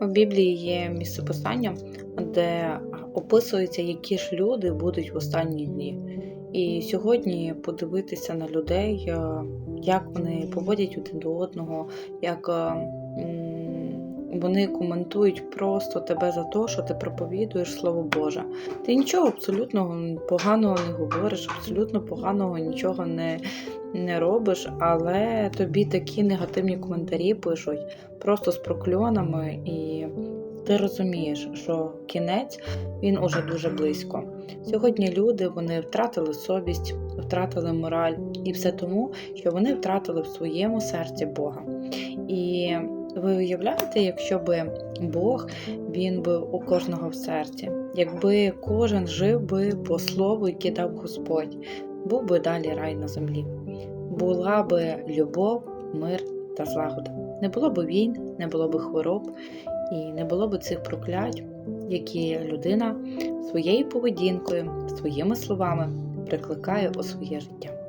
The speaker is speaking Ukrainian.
В Біблії є місцеписання, де описується, які ж люди будуть в останні дні. І сьогодні подивитися на людей, е, як вони поводять один до одного, як е, вони коментують просто тебе за те, що ти проповідуєш Слово Боже. Ти нічого абсолютно поганого не говориш, абсолютно поганого нічого не, не робиш, але тобі такі негативні коментарі пишуть просто з прокльонами, і ти розумієш, що кінець він уже дуже близько. Сьогодні люди вони втратили совість, втратили мораль, і все тому, що вони втратили в своєму серці Бога. І ви уявляєте, якщо би Бог він би у кожного в серці, якби кожен жив би по слову, яке дав Господь, був би далі рай на землі. Була би любов, мир та злагода. Не було б війн, не було б хвороб і не було б цих проклять, які людина своєю поведінкою, своїми словами прикликає у своє життя.